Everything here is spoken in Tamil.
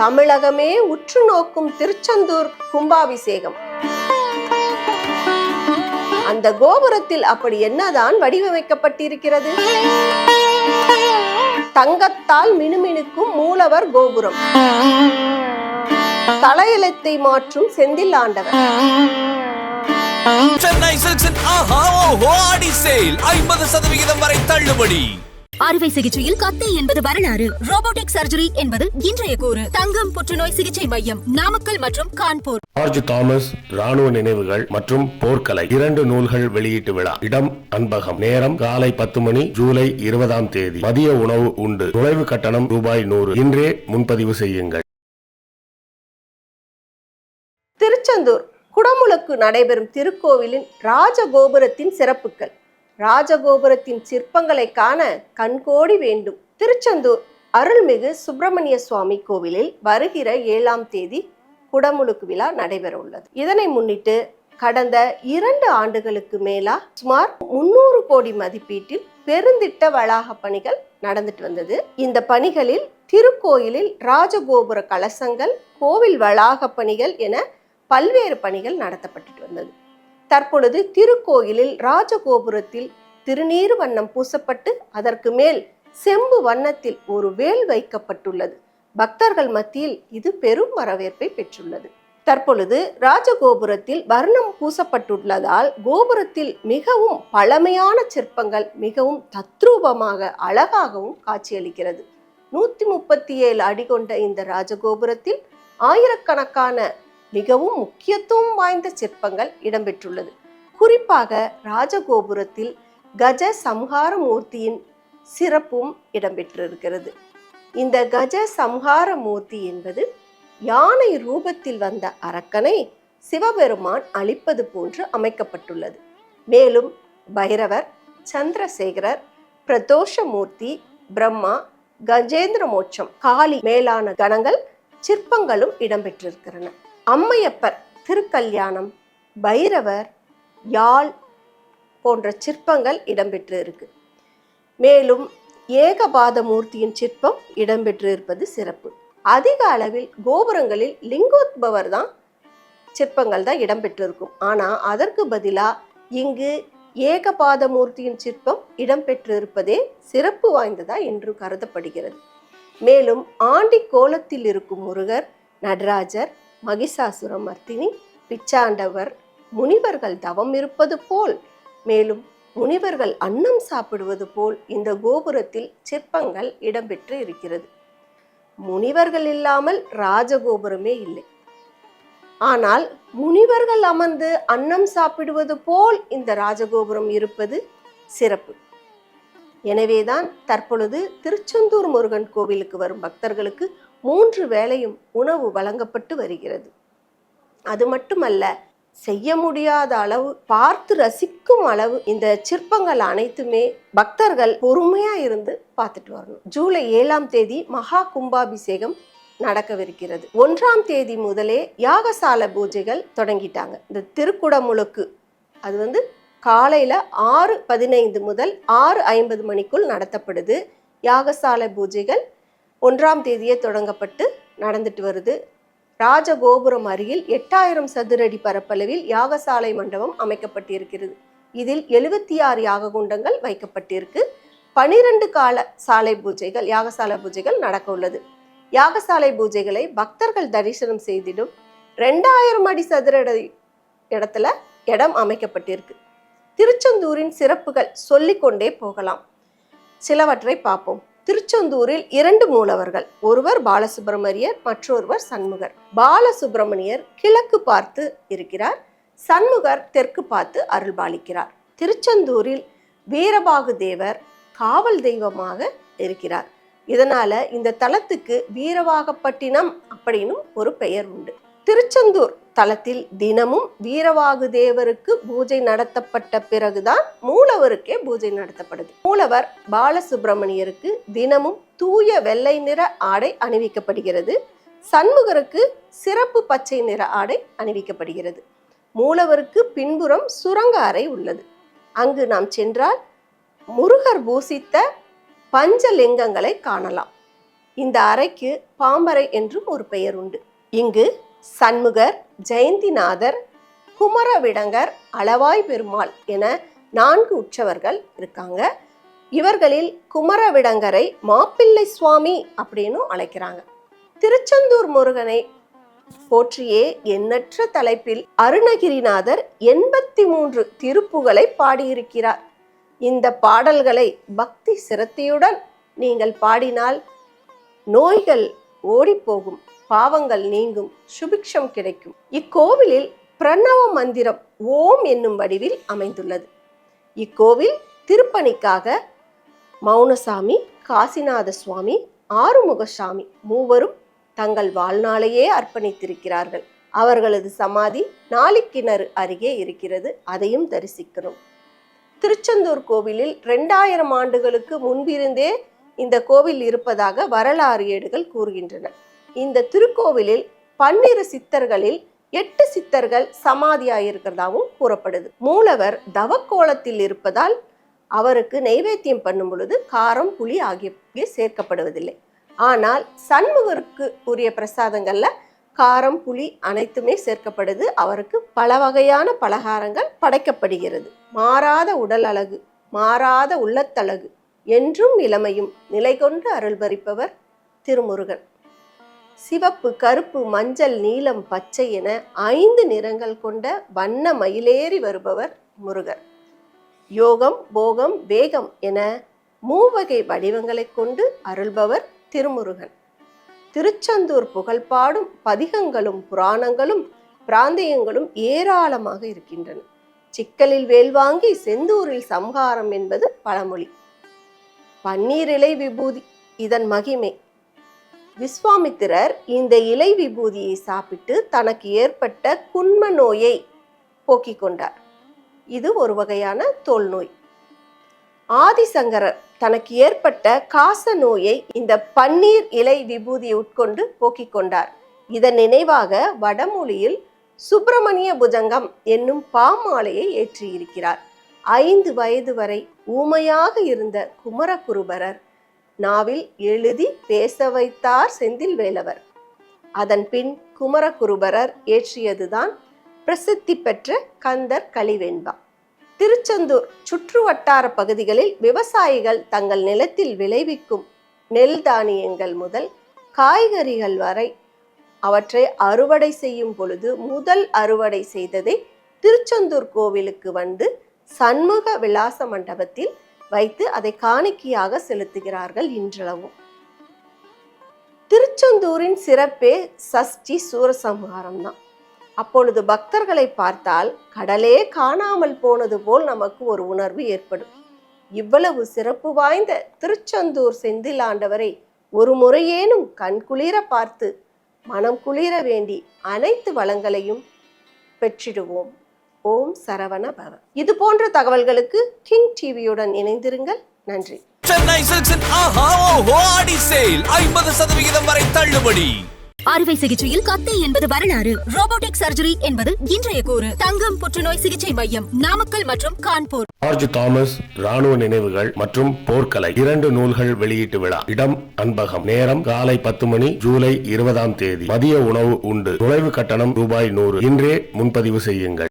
தமிழகமே உற்று நோக்கும் திருச்செந்தூர் கும்பாபிஷேகம். அந்த கோபுரத்தில் அப்படி என்னதான் வடிவமைக்கப்பட்டிருக்கிறது? தங்கத்தால் மினுமினுக்கும் மூலவர் கோபுரம். தலையலத்தை மாற்றும் செந்தில் ஆண்டவர். சென்னை சில்க்ஸின் ஆஹா ஓஹோ ஆடி சேல். ஐம்பது சதவிகிதம் வரை தள்ளுபடி. அறுவை சிகிச்சையில் கத்தை என்பது வரலாறு. ரோபோட்டிக் சர்ஜரி என்பது இன்றைய கூறு. தங்கம் புற்றுநோய் சிகிச்சை மையம் நாமக்கல் மற்றும் கான்பூர். ஜார்ஜ் தாமஸ் ராணுவ நினைவுகள் மற்றும் போர்க்கலை இரண்டு நூல்கள் வெளியீட்டு விழா. இடம் அன்பகம். நேரம் காலை பத்து மணி ஜூலை இருபதாம் தேதி. மதிய உணவு உண்டு. நுழைவு கட்டணம் ரூபாய் நூறு. இன்றே முன்பதிவு செய்யுங்கள். திருச்செந்தூர் குடமுழுக்கு நடைபெறும் திருக்கோவிலின் ராஜகோபுரத்தின் சிறப்புகள். ராஜகோபுரத்தின் சிற்பங்களை காண கண்கோடி வேண்டும். திருச்செந்தூர் அருள்மிகு சுப்பிரமணிய சுவாமி கோவிலில் வருகிற ஏழாம் தேதி குடமுழுக்கு விழா நடைபெற உள்ளது. இதனை முன்னிட்டு கடந்த இரண்டு ஆண்டுகளுக்கு மேலா சுமார் முன்னூறு கோடி மதிப்பீட்டில் பெருந்திட்ட வளாக பணிகள் நடந்துட்டு வந்தது. இந்த பணிகளில் திருக்கோயிலில் ராஜகோபுர கலசங்கள் கோவில் வளாக பணிகள் என பல்வேறு பணிகள் நடத்தப்பட்டுட்டு வந்தது. தற்பொழுது திருக்கோயிலில் ராஜகோபுரத்தில் திருநீர் வண்ணம் பூசப்பட்டு அதற்கு மேல் செம்பு வண்ணத்தில் ஒரு வேல் வைக்கப்பட்டுள்ளது. பக்தர்கள் மத்தியில் இது பெரும் வரவேற்பை பெற்றுள்ளது. தற்பொழுது ராஜகோபுரத்தில் வர்ணம் பூசப்பட்டுள்ளதால் கோபுரத்தில் மிகவும் பழமையான சிற்பங்கள் மிகவும் தத்ரூபமாக அழகாகவும் காட்சியளிக்கிறது. நூற்றி முப்பத்தி ஏழு அடி கொண்ட இந்த ராஜகோபுரத்தில் ஆயிரக்கணக்கான மிகவும் முக்கியத்துவம் வாய்ந்த சிற்பங்கள் இடம்பெற்றுள்ளது. குறிப்பாக ராஜகோபுரத்தில் கஜ சம்ஹார மூர்த்தியின் சிறப்பும் இடம்பெற்றிருக்கிறது. இந்த கஜ சம்ஹார மூர்த்தி என்பது யானை ரூபத்தில் வந்த அரக்கனை சிவபெருமான் அழிப்பது போன்று அமைக்கப்பட்டுள்ளது. மேலும் பைரவர் சந்திரசேகரர் பிரதோஷமூர்த்தி பிரம்மா கஜேந்திர மோட்சம் காளி மேலான கணங்கள் சிற்பங்களும் இடம்பெற்றிருக்கின்றன. அம்மையப்பர் திருக்கல்யாணம் பைரவர் யாழ் போன்ற சிற்பங்கள் இடம்பெற்று இருக்கு மேலும் ஏகபாத மூர்த்தியின் சிற்பம் இடம்பெற்று இருப்பது சிறப்பு. அதிக அளவில் கோபுரங்களில் லிங்கோத்பவர் தான் சிற்பங்கள் தான் இடம்பெற்றிருக்கும். ஆனால் அதற்கு பதிலாக இங்கு ஏகபாத மூர்த்தியின் சிற்பம் இடம்பெற்றிருப்பதே சிறப்பு வாய்ந்ததா என்று கருதப்படுகிறது. மேலும் ஆண்டி கோலத்தில் இருக்கும் முருகர் நடராஜர் மகிஷாசுரமர்த்தினி பிச்சாண்டவர் முனிவர்கள் தவம் இருப்பது போல் மேலும் முனிவர்கள் அன்னம் சாப்பிடுவது போல் இந்த கோபுரத்தில் சிற்பங்கள் இடம்பெற்று இருக்கிறது. முனிவர்கள் இல்லாமல் ராஜகோபுரமே இல்லை. ஆனால் முனிவர்கள் அமர்ந்து அன்னம் சாப்பிடுவது போல் இந்த ராஜகோபுரம் இருப்பது சிறப்பு. எனவேதான் தற்பொழுது திருச்செந்தூர் முருகன் கோவிலுக்கு வரும் பக்தர்களுக்கு மூன்று வேளையும் உணவு வழங்கப்பட்டு வருகிறது. அது மட்டுமல்ல செய்ய முடியாத அளவு பார்த்து ரசிக்கும் அளவு இந்த சிற்பங்கள் அனைத்துமே பக்தர்கள் பொறுமையா இருந்து பார்த்துட்டு வரணும். ஜூலை ஏழாம் தேதி மகா கும்பாபிஷேகம் நடக்கவிருக்கிறது. ஒன்றாம் தேதி முதலே யாகசால பூஜைகள் தொடங்கிட்டாங்க. இந்த திருக்குடமுழுக்கு அது வந்து காலையில் ஆறு பதினைந்து முதல் ஆறு ஐம்பது மணிக்குள் நடத்தப்படுது. யாகசால பூஜைகள் ஒன்றாம் தேதியே தொடங்கப்பட்டு நடந்துட்டு வருது. ராஜகோபுரம் அருகில் எட்டாயிரம் சதுரடி பரப்பளவில் யாகசாலை மண்டபம் அமைக்கப்பட்டிருக்கிறது. இதில் எழுபத்தி ஆறு யாக குண்டங்கள் வைக்கப்பட்டிருக்கு. பனிரெண்டு கால சாலை பூஜைகள் யாகசாலை பூஜைகள் நடக்க உள்ளது. யாகசாலை பூஜைகளை பக்தர்கள் தரிசனம் செய்திடும். ரெண்டாயிரம் அடி சதுரடி இடத்துல இடம் அமைக்கப்பட்டிருக்கு. திருச்செந்தூரின் சிறப்புகள் சொல்லிக்கொண்டே போகலாம். சிலவற்றை பார்ப்போம். திருச்செந்தூரில் இரண்டு மூலவர்கள் ஒருவர் பாலசுப்பிரமணியர் மற்றொருவர் சண்முகர். பாலசுப்பிரமணியர் கிழக்கு பார்த்து இருக்கிறார் சண்முகர் தெற்கு பார்த்து அருள்பாலிக்கிறார். திருச்செந்தூரில் வீரபாகு தேவர் காவல் தெய்வமாக இருக்கிறார். இதனால இந்த தலத்துக்கு வீரவாகப்பட்டினம் அப்படின்னும் ஒரு பெயர் உண்டு. திருச்செந்தூர் தலத்தில் தினமும் வீரவாகு தேவருக்கு பூஜை நடத்தப்பட்ட பிறகுதான் மூலவருக்கே பூஜை நடத்தப்படுது. மூலவர் பாலசுப்பிரமணியருக்கு தினமும் தூய வெள்ளை நிற ஆடை அணிவிக்கப்படுகிறது. சண்முகருக்கு சிறப்பு பச்சை நிற ஆடை அணிவிக்கப்படுகிறது. மூலவருக்கு பின்புறம் சுரங்க அறை உள்ளது. அங்கு நாம் சென்றால் முருகர் பூசித்த பஞ்சலிங்கங்களை காணலாம். இந்த அறைக்கு பாம்பறை என்றும் ஒரு பெயர் உண்டு. இங்கு சண்முகர் ஜெயந்திநாதர் குமரவிடங்கர் அளவாய் பெருமாள் என நான்கு உற்சவர்கள் இருக்காங்க. இவர்களில் குமரவிடங்கரை மாப்பிள்ளை சுவாமி அப்படின்னும் அழைக்கிறாங்க. திருச்செந்தூர் முருகனை போற்றியே எண்ணற்ற தலைப்பில் அருணகிரிநாதர் எண்பத்தி மூன்று திருப்புகளை பாடியிருக்கிறார். இந்த பாடல்களை பக்தி சிரத்தையுடன் நீங்கள் பாடினால் நோய்கள் ஓடிப்போகும். பாவங்கள் நீங்கும் சுபிக்ஷம் கிடைக்கும். இக்கோவிலில் பிரணவ மந்திரம் ஓம் என்னும் வடிவில் அமைந்துள்ளது. இக்கோவில் திருப்பணிக்காக மௌனசாமி காசிநாத சுவாமி ஆறுமுகசாமி மூவரும் தங்கள் வாழ்நாளையே அர்ப்பணித்திருக்கிறார்கள். அவர்களது சமாதி நாளிக்கிணறு அருகே இருக்கிறது. அதையும் தரிசிக்கிறோம். திருச்செந்தூர் கோவிலில் ரெண்டாயிரம் ஆண்டுகளுக்கு முன்பிருந்தே இந்த கோவில் இருப்பதாக வரலாறு ஏடுகள் கூறுகின்றன. இந்த திருக்கோவிலில் பன்னிரு சித்தர்களில் எட்டு சித்தர்கள் சமாதியாயிருக்கிறதாவும் கூறப்படுது. மூலவர் தவக்கோலத்தில் இருப்பதால் அவருக்கு நைவேத்தியம் பண்ணும் பொழுது காரம் புளி ஆகியவை சேர்க்கப்படுவதில்லை. ஆனால் சண்முகருக்கு உரிய பிரசாதங்கள்ல காரம் புளி அனைத்துமே சேர்க்கப்படுது. அவருக்கு பல வகையான பலகாரங்கள் படைக்கப்படுகிறது. மாறாத உடல் அழகு மாறாத உள்ளத்தழகு என்றும் இளமையும் நிலை கொண்டு அருள்பரிப்பவர் திருமுருகன். சிவப்பு கருப்பு மஞ்சள் நீலம் பச்சை என ஐந்து நிறங்கள் கொண்ட வண்ண மயிலேறி வருபவர் முருகர். யோகம் போகம் வேகம் என மூவகை வடிவங்களைக் கொண்டு அருள்பவர் திருமுருகன். திருச்செந்தூர் புகழ்பாடும் பதிகங்களும் புராணங்களும் பிராந்தியங்களும் ஏராளமாக இருக்கின்றன. சிக்கலில் வேல் வாங்கி செந்தூரில் சம்ஹாரம் என்பது பழமொழி. பன்னீர் இலை விபூதி இதன் மகிமை. விஸ்வாமித்திரர் இந்த இலை விபூதியை சாப்பிட்டு தனக்கு ஏற்பட்ட குன்ம நோயை போக்கிக் கொண்டார். இது ஒரு வகையான தோல் நோய் ஆதிசங்கரர் தனக்கு ஏற்பட்ட காச நோயை இந்த பன்னீர் இலை விபூதியை உட்கொண்டு போக்கிக் கொண்டார். இதன் நினைவாக வடமொழியில் சுப்பிரமணிய புஜங்கம் என்னும் பாமாலையை ஏற்றியிருக்கிறார். ஐந்து வயது வரை ஊமையாக இருந்த குமரகுருபரர் நாவில் எழுதி பேச வைத்தார் செந்தில் வேலவர். அதன் பின் குமரகுருபரர் ஏற்றியதுதான் பிரசித்தி பெற்ற கந்தர் கலிவெண்பா. திருச்செந்தூர் சுற்று வட்டார பகுதிகளில் விவசாயிகள் தங்கள் நிலத்தில் விளைவிக்கும் நெல் தானியங்கள் முதல் காய்கறிகள் வரை அவற்றை அறுவடை செய்யும் பொழுது முதல் அறுவடை செய்ததை திருச்செந்தூர் கோவிலுக்கு வந்து சண்முக விலாச மண்டபத்தில் வைத்து அதை காணிக்கையாக செலுத்துகிறார்கள் இன்றளவும். திருச்செந்தூரின் சிறப்பே சஷ்டி சூரசம்ஹாரம் தான் அப்பொழுது பக்தர்களை பார்த்தால் கடலே காணாமல் போனது போல் நமக்கு ஒரு உணர்வு ஏற்படும். இவ்வளவு சிறப்பு வாய்ந்த திருச்செந்தூர் செந்தில் ஆண்டவரை ஒரு முறையேனும் கண்குளிர பார்த்து மனம் குளிர வேண்டி அனைத்து வளங்களையும் பெற்றிடுவோம். ஓம் சரவண பவ. இது போன்ற தகவல்களுக்கு கிங் டிவியுடன் இணைந்திருங்கள். நன்றி. சென்னை சில்க்ஸின் ஆஹா ஓஹோ ஆடி சேல். ஐம்பது சதவிகிதம் வரை தள்ளுபடி. அறுவை சிகிச்சையில் கத்தை என்பது வரலாறு. ரோபோட்டிக் சர்ஜரி என்பது இன்றைய கூறு. தங்கம் புற்றுநோய் சிகிச்சை மையம் நாமக்கல் மற்றும் கான்பூர். ஜார்ஜ் தாமஸ் ராணுவ நினைவுகள் மற்றும் போர்க்கலை. இரண்டு நூல்கள் வெளியீட்டு விழா. இடம் அன்பகம். நேரம் காலை பத்து மணி ஜூலை இருபதாம் தேதி. மதிய உணவு உண்டு. நுழைவு கட்டணம் ரூபாய் நூறு. இன்றே முன்பதிவு செய்யுங்கள்.